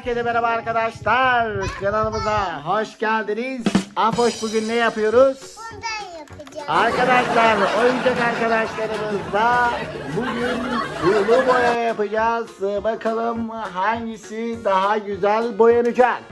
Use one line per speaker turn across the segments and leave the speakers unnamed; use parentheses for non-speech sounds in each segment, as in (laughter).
Herkese merhaba arkadaşlar. Kanalımıza hoş geldiniz. Apoş bugün ne yapıyoruz?
Bundan yapacağım.
Arkadaşlar, oyuncak arkadaşlarımızla bugün sulu boya yapacağız. Bakalım hangisi daha güzel boyanacak?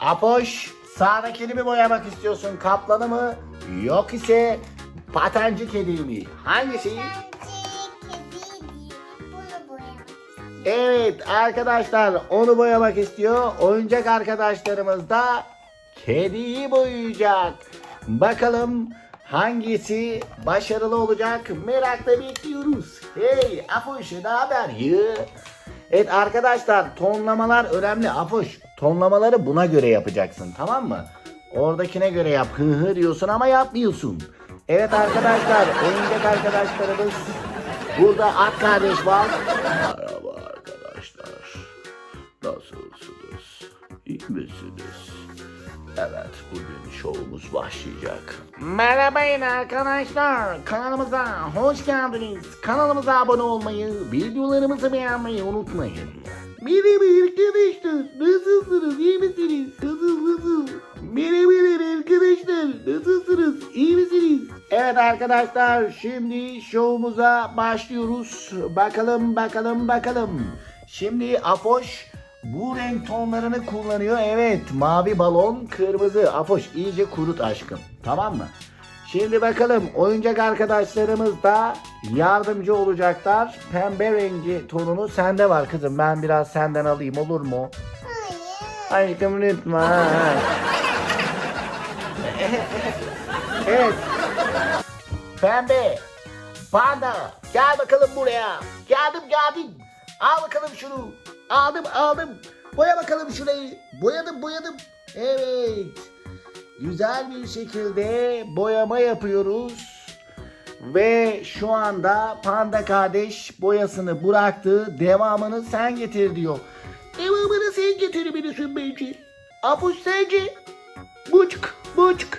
Apoş, sağdakini mi boyamak istiyorsun? Kaplanı mı? Yok ise patenci kedi mi? Hangisi? Evet arkadaşlar onu boyamak istiyor. Oyuncak arkadaşlarımız da kediyi boyayacak. Bakalım hangisi başarılı olacak merakla bekliyoruz. Hey Afoş ne haber? Yı? Evet arkadaşlar tonlamalar önemli. Afoş tonlamaları buna göre yapacaksın tamam mı? Oradakine göre yap. Hı hı diyorsun ama yapmıyorsun. Evet arkadaşlar oyuncak arkadaşlarımız burada at kardeş var. Nasılsınız? İyi misiniz? Evet, bugün şovumuz başlayacak. Merhabayın arkadaşlar. Kanalımıza hoş geldiniz. Kanalımıza abone olmayı, videolarımızı beğenmeyi unutmayın. Merhaba arkadaşlar. Nasılsınız? İyi misiniz? Nasıl nasıl? Merhaba arkadaşlar. Nasılsınız? İyi misiniz? Evet arkadaşlar şimdi şovumuza başlıyoruz. Bakalım bakalım bakalım. Şimdi Apoş bu renk tonlarını kullanıyor. Evet mavi balon kırmızı. Apoş iyice kurut aşkım. Tamam mı? Şimdi bakalım oyuncak arkadaşlarımız da yardımcı olacaklar. Pembe rengi tonunu sende var kızım. Ben biraz senden alayım olur mu?
Hayır.
Aşkım lütfen. evet. Pembe. Panda. Gel bakalım buraya. Geldim geldim. Al bakalım şunu. Aldım aldım. Boya bakalım şurayı. Boyadım boyadım. Evet. Güzel bir şekilde boyama yapıyoruz. Ve şu anda Panda kardeş boyasını bıraktı. Devamını sen getir diyor. Devamını sen getirebilirsin bence. Apuş sence? Buçuk, buçuk.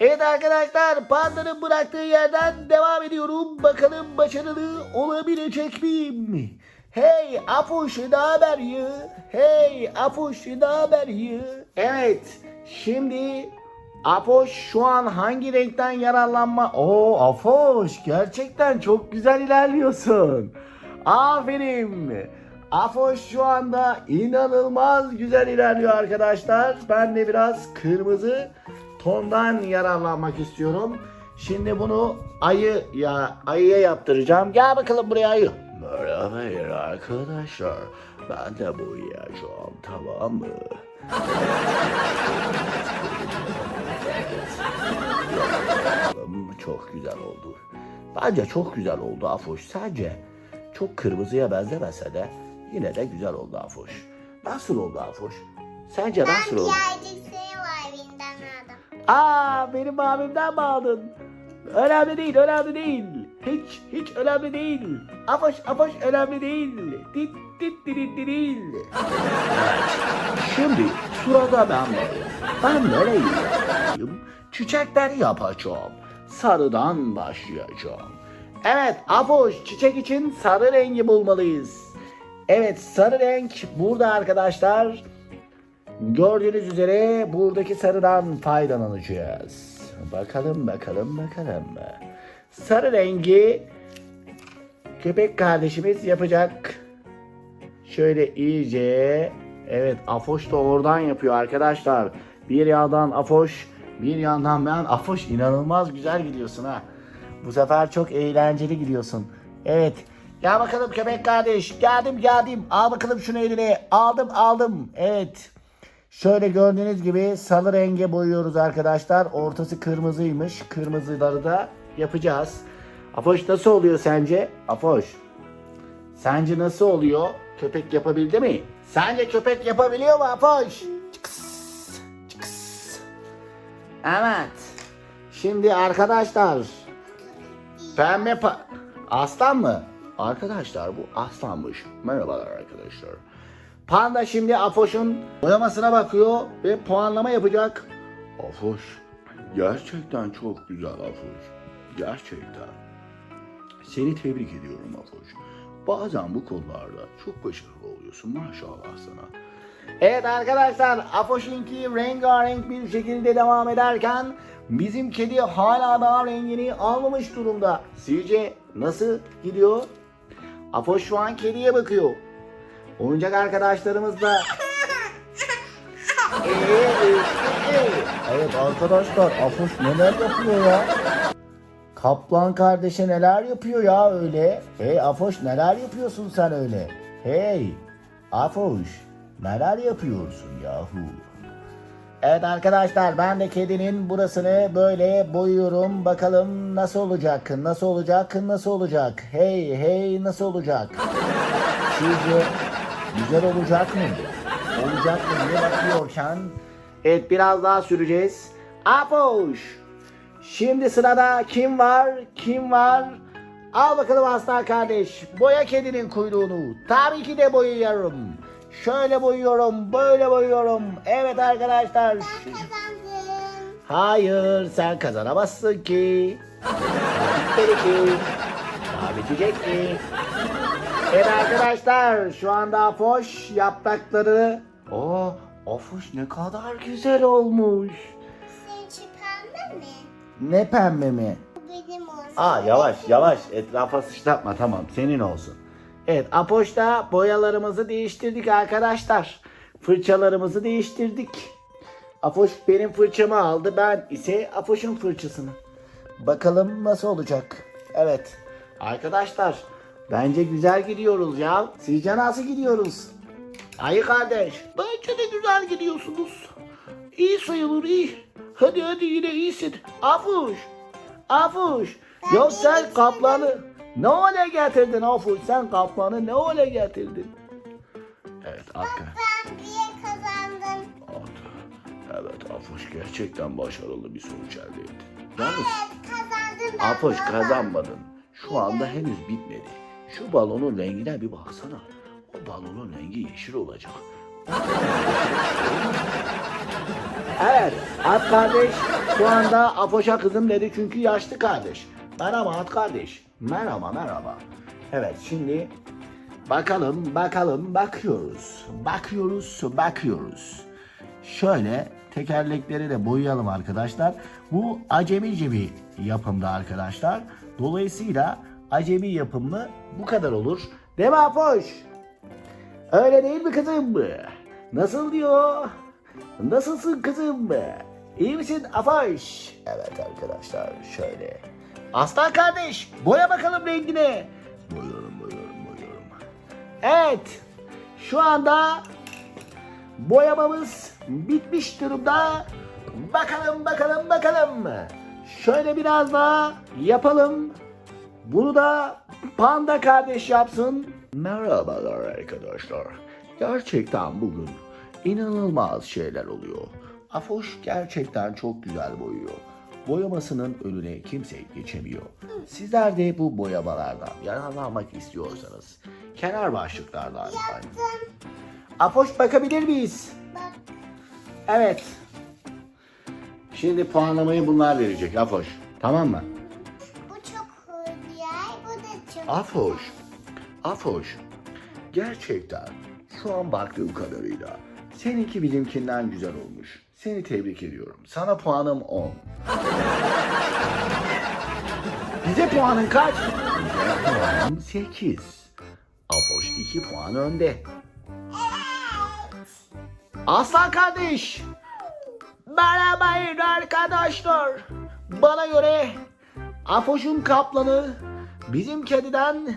Evet arkadaşlar Panda'nın bıraktığı yerden devam ediyorum. Bakalım başarılı olabilecek miyim? Hey Apuş ne haber ya? Hey Apuş ne haber ya? Evet şimdi Apoş şu an hangi renkten yararlanma? Oo Apoş gerçekten çok güzel ilerliyorsun. Aferin. Afoş şu anda inanılmaz güzel ilerliyor arkadaşlar. Ben de biraz kırmızı tondan yararlanmak istiyorum. Şimdi bunu ayı ya ayıya yaptıracağım. Gel bakalım buraya ayı. Merhaba arkadaşlar. Ben de boyayacağım tamam mı? Çok güzel oldu. Bence çok güzel oldu Afoş. Sence çok kırmızıya benzemese de yine de güzel oldu Afoş. Nasıl oldu Afoş? Sence
Ben
nasıl oldu?
birazcık var evinden aldım.
Aa benim abimden mi aldın? Önemli değil, önemli değil. Hiç, hiç önemli değil. Afoş, afoş önemli değil. Dit, dit, dit, dit, değil. Şimdi sırada ben varım. Ben yapayım? Çiçekler yapacağım. Sarıdan başlayacağım. Evet Afoş çiçek için sarı rengi bulmalıyız. Evet sarı renk burada arkadaşlar. Gördüğünüz üzere buradaki sarıdan faydalanacağız. Bakalım bakalım bakalım. Sarı rengi köpek kardeşimiz yapacak. Şöyle iyice evet Afoş da oradan yapıyor arkadaşlar. Bir yandan Afoş bir yandan ben Afoş inanılmaz güzel gidiyorsun ha. Bu sefer çok eğlenceli gidiyorsun. Evet. Gel bakalım köpek kardeş. Geldim geldim. Al bakalım şunu eline. Aldım aldım. Evet. Şöyle gördüğünüz gibi sarı renge boyuyoruz arkadaşlar. Ortası kırmızıymış. Kırmızıları da yapacağız. Afoş nasıl oluyor sence? Afoş. Sence nasıl oluyor? Köpek yapabildi mi? Sence köpek yapabiliyor mu Afoş? Evet. Şimdi arkadaşlar. Pembe pa- Aslan mı? Arkadaşlar bu aslanmış. Merhabalar arkadaşlar. Panda şimdi Afoş'un boyamasına bakıyor ve puanlama yapacak. Afoş gerçekten çok güzel Afoş. Gerçekten. Seni tebrik ediyorum Afoş. Bazen bu konularda çok başarılı oluyorsun maşallah sana. Evet arkadaşlar Afoş'inki rengarenk bir şekilde devam ederken bizim kedi hala daha rengini almamış durumda. Sizce nasıl gidiyor? Afoş şu an kediye bakıyor. Oyuncak arkadaşlarımız da. Evet arkadaşlar Afoş neler yapıyor ya? Kaplan kardeşe neler yapıyor ya öyle? Hey Afoş neler yapıyorsun sen öyle? Hey Afoş neler yapıyorsun yahu? Evet arkadaşlar ben de kedinin burasını böyle boyuyorum. Bakalım nasıl olacak? Nasıl olacak? Nasıl olacak? Hey hey nasıl olacak? Sizce güzel olacak mı? Olacak mı diye bakıyorken Evet biraz daha süreceğiz. Apoş. Şimdi sırada kim var? Kim var? Al bakalım aslan kardeş. Boya kedinin kuyruğunu. Tabii ki de boyuyorum. Şöyle boyuyorum, böyle boyuyorum. Evet arkadaşlar.
Kazandım.
Hayır sen kazanamazsın ki. Bitmedi ki. Daha bitecek ki. Evet arkadaşlar şu anda Afoş yaprakları. Oo Afoş ne kadar güzel olmuş.
Senin pembe mi?
Ne pembe mi?
Benim olsun.
Aa yavaş yavaş etrafa sıçratma tamam senin olsun. Evet Apoş'ta boyalarımızı değiştirdik arkadaşlar. Fırçalarımızı değiştirdik. Apoş benim fırçamı aldı ben ise Apoş'un fırçasını. Bakalım nasıl olacak. Evet arkadaşlar bence güzel gidiyoruz ya. Sizce nasıl gidiyoruz? Ayı kardeş. Bence de güzel gidiyorsunuz. İyi sayılır iyi. Hadi hadi yine iyisin. Afuş. Afuş. Ya sen kaplanı ne hale getirdin Afuş? Sen kaplanı ne hale getirdin? Evet Akka.
Ben bir kazandım.
Evet Afuş gerçekten başarılı bir sonuç elde etti. Yalnız
Evet kazandım ben.
Afuş
baba.
kazanmadın. Şu anda henüz bitmedi. Şu balonun rengine bir baksana. O balonun rengi yeşil olacak. Evet, At kardeş şu anda Afoş'a kızım dedi çünkü yaşlı kardeş. Merhaba At kardeş. Merhaba merhaba. Evet şimdi bakalım bakalım bakıyoruz. Bakıyoruz bakıyoruz. Şöyle tekerlekleri de boyayalım arkadaşlar. Bu acemice bir yapımda arkadaşlar. Dolayısıyla acemi yapımı bu kadar olur. Değil mi Afoş? Öyle değil mi kızım? Nasıl diyor? Nasılsın kızım? İyi misin Afoş? Evet arkadaşlar şöyle. Aslan kardeş boya bakalım rengine. Boyuyorum boyuyorum boyuyorum. Evet şu anda boyamamız bitmiş durumda. Bakalım bakalım bakalım. Şöyle biraz daha yapalım. Bunu da Panda kardeş yapsın. Merhabalar arkadaşlar. Gerçekten bugün inanılmaz şeyler oluyor. Afoş gerçekten çok güzel boyuyor. Boyamasının önüne kimse geçemiyor. Sizler de bu boyamalardan yararlanmak istiyorsanız kenar başlıklardan
Yaptım.
Afoş bakabilir miyiz?
Bak
Evet. Şimdi puanlamayı bunlar verecek Afoş. Tamam mı?
bu çok hıyar. Bu da çok.
Afoş. Afoş. Gerçekten şu an baktığım kadarıyla seninki bizimkinden güzel olmuş. Seni tebrik ediyorum. Sana puanım 10. Bize puanın kaç? Bize puanım 8. Afoş 2 puan önde. Aslan kardeş. Merhabayın arkadaşlar. Bana göre Afoş'un kaplanı bizim kediden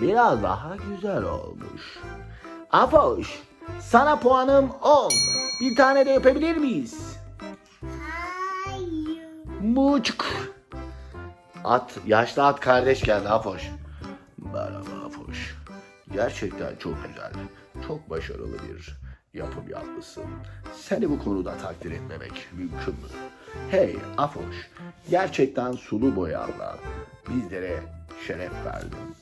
biraz daha güzel olmuş. Afoş, sana puanım 10. Bir tane de yapabilir miyiz?
Hayır.
Muçuk. At, yaşlı at kardeş geldi Afoş. Merhaba Afoş. Gerçekten çok güzel, çok başarılı bir yapım yapmışsın. Seni bu konuda takdir etmemek mümkün mü? Hey Afoş, gerçekten sulu boyanla bizlere şeref verdin.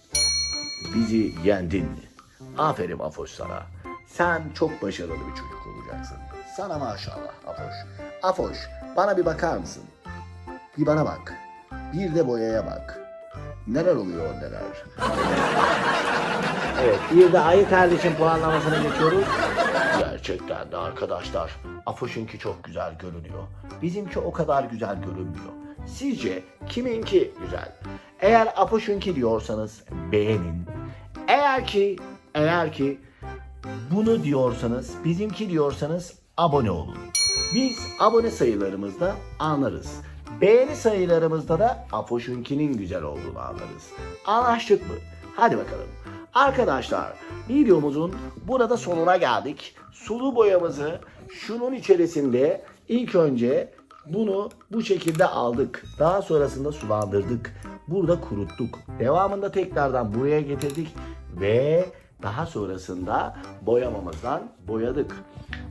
Bizi yendin. Aferin Afoş sana. Sen çok başarılı bir çocuk olacaksın. Sana maşallah Afoş. Afoş, bana bir bakar mısın? Bir bana bak. Bir de boyaya bak. Neler oluyor neler. (laughs) Evet bir de ayı kardeşin puanlamasına geçiyoruz. Gerçek Gerçekten de arkadaşlar Afoş'unki çok güzel görünüyor. Bizimki o kadar güzel görünmüyor. Sizce kiminki güzel? Eğer Afoş'unki diyorsanız beğenin. Eğer ki eğer ki bunu diyorsanız, bizimki diyorsanız abone olun. Biz abone sayılarımızda anlarız. Beğeni sayılarımızda da Afoş'unkinin güzel olduğunu anlarız. Anlaştık mı? Hadi bakalım. Arkadaşlar videomuzun burada sonuna geldik. Sulu boyamızı şunun içerisinde ilk önce bunu bu şekilde aldık. Daha sonrasında sulandırdık. Burada kuruttuk. Devamında tekrardan buraya getirdik ve daha sonrasında boyamamızdan boyadık.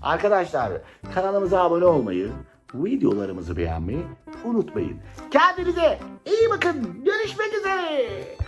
Arkadaşlar kanalımıza abone olmayı, videolarımızı beğenmeyi unutmayın. Kendinize iyi bakın. Görüşmek üzere.